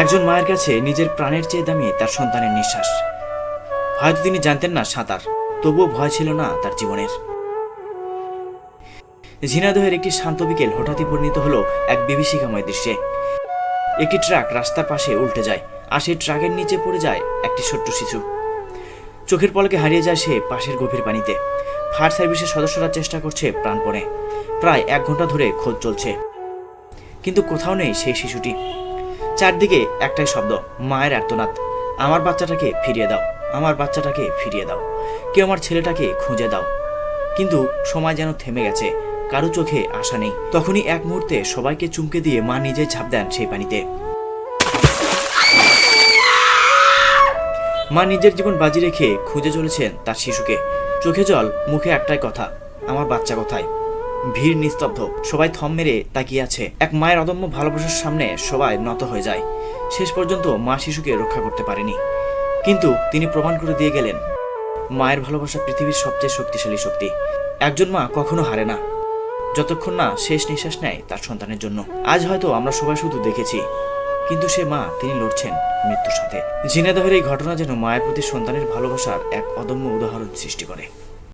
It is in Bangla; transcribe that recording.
একজন মায়ের কাছে নিজের প্রাণের চেয়ে দামি তার সন্তানের নিঃশ্বাস। হয়তো তিনি জানতেন না সাঁতার, তবুও ভয় ছিল না তার জীবনের। ঝিনাদহের একটি শান্ত বিকেল হঠাৎই পরিণত হলো এক বিভীষিকাময় দৃশ্যে। একটি ট্রাক রাস্তার পাশে উল্টে যায়, আর সেই ট্রাকের নিচে পড়ে যায় একটি ছোট্ট শিশু। চোখের পলকে হারিয়ে যায় সে পাশের গভীর পানিতে। ফায়ার সার্ভিসের সদস্যরা চেষ্টা করছে প্রাণপণে। প্রায় এক ঘণ্টা ধরে খোঁজ চলছে। কিন্তু কোথাও নেই সেই শিশুটি। চারদিকে একটাই শব্দ, মায়ের আর্তনাদ। আমার বাচ্চাটাকে ফিরিয়ে দাও, আমার বাচ্চাটাকে ফিরিয়ে দাও। কেউ আমার ছেলেটাকে খুঁজে দাও। কিন্তু সময় যেন থেমে গেছে, কারও চোখে আশা নেই। তখনই এক মুহূর্তে সবাইকে চুমকে দিয়ে মা নিজেই ঝাঁপ দেন সেই পানিতে। মা নিজের জীবন বাজি রেখে খুঁজে চলেছেন তার শিশুকে। চোখে জল, মুখে একটাই কথা, আমার বাচ্চা কোথায়? ভিড় নিস্তব্ধ। সবাই থম মেরে তাকিয়ে আছে। এক মায়ের অদম্য ভালোবাসার সামনে সবাই নত হয়ে যায়। শেষ পর্যন্ত মা শিশুকে রক্ষা করতে পারেনি। কিন্তু তিনি প্রমাণ করে দিয়ে গেলেন, মায়ের ভালোবাসা পৃথিবীর সবচেয়ে শক্তিশালী শক্তি। একজন মা কখনো হারে না। যতক্ষণ না শেষ নিঃশ্বাস নেয় তার সন্তানের জন্য। আজ হয়তো আমরা সবাই শুধু দেখেছি, কিন্তু সে মা তিনি লড়ছেন মৃত্যুর সাথে। ঝিনাদহের এই ঘটনা যেন মায়ের প্রতি সন্তানের ভালোবাসার এক অদম্য উদাহরণ সৃষ্টি করে।